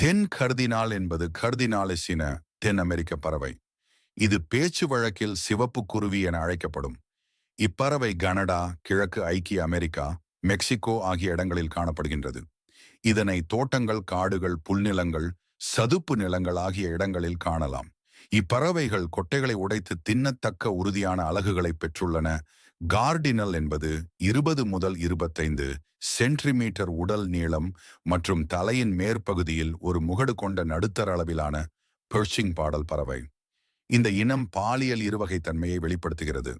தென் கர்தினால் என்பது கர்தினாலிசின தென் அமெரிக்க பறவை. இது பேச்சு வழக்கில் சிவப்பு குருவி என அழைக்கப்படும். இப்பறவை கனடா கிழக்கு ஐக்கிய அமெரிக்கா மெக்சிகோ ஆகிய இடங்களில் காணப்படுகின்றது. இதனை தோட்டங்கள் காடுகள் புல்நிலங்கள் சதுப்பு நிலங்கள் ஆகிய இடங்களில் காணலாம். இப்பறவைகள் கொட்டைகளை உடைத்து தின்னத்தக்க உறுதியான அலகுகளை பெற்றுள்ளன. கார்டினல் என்பது இருபது முதல் இருபத்தைந்து சென்டிமீட்டர் உடல் நீளம் மற்றும் தலையின் மேற்பகுதியில் ஒரு முகடு கொண்ட நடுத்தர அளவிலான பெர்ஷிங் பாடல் பறவை. இந்த இனம் பாலியல் இருவகைத்தன்மையை வெளிப்படுத்துகிறது.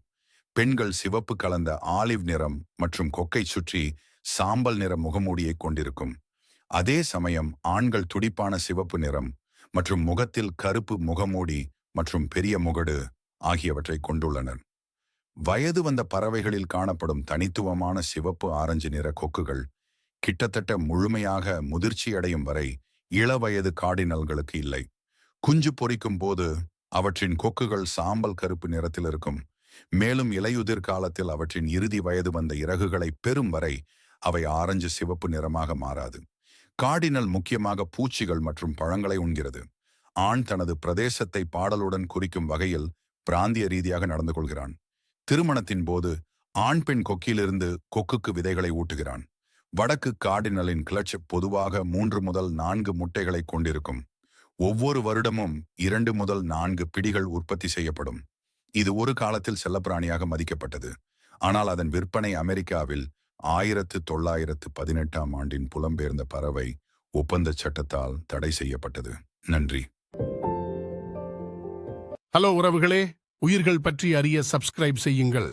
பெண்கள் சிவப்பு கலந்த ஆலிவ் நிறம் மற்றும் கொக்கை சுற்றி சாம்பல் நிற முகமூடியை கொண்டிருக்கும். அதே சமயம் ஆண்கள் துடிப்பான சிவப்பு நிறம் மற்றும் முகத்தில் கருப்பு முகமூடி மற்றும் பெரிய முகடு ஆகியவற்றை கொண்டுள்ளனர். வயது வந்த பறவைகளில் காணப்படும் தனித்துவமான சிவப்பு ஆரஞ்சு நிற கொக்குகள் கிட்டத்தட்ட முழுமையாக முதிர்ச்சியடையும் வரை இளவயது காடினல்களுக்கு இல்லை. குஞ்சு பொரிக்கும் போது அவற்றின் கொக்குகள் சாம்பல் கருப்பு நிறத்தில் இருக்கும். மேலும் இலையுதிர் காலத்தில் அவற்றின் இறுதி வயது வந்த இறகுகளை பெறும் வரை அவை ஆரஞ்சு சிவப்பு நிறமாக மாறாது. காடினல் முக்கியமாக பூச்சிகள் மற்றும் பழங்களை உண்கிறது. ஆண் தனது பிரதேசத்தை பாடலுடன் குறிக்கும் வகையில் பிராந்திய ரீதியாக நடந்து கொள்கிறான். திருமணத்தின் போது ஆண் பெண் கொக்கிலிருந்து கொக்குக்கு விதைகளை ஊட்டுகிறான். வடக்கு கார்டினலின் கிளட்ச் பொதுவாக மூன்று முதல் நான்கு முட்டைகளை கொண்டிருக்கும். ஒவ்வொரு வருடமும் இரண்டு முதல் நான்கு பிடிகள் உற்பத்தி செய்யப்படும். இது ஒரு காலத்தில் செல்லப்பிராணியாக மதிக்கப்பட்டது. ஆனால் அதன் விற்பனை அமெரிக்காவில் ஆயிரத்து தொள்ளாயிரத்து பதினெட்டாம் ஆண்டின் புலம்பெயர்ந்த பறவை ஒப்பந்த சட்டத்தால் தடை செய்யப்பட்டது. நன்றி. ஹலோ உறவுகளே உயிர்கள் பற்றி அறிய சப்ஸ்கிரைப் செய்யுங்கள்.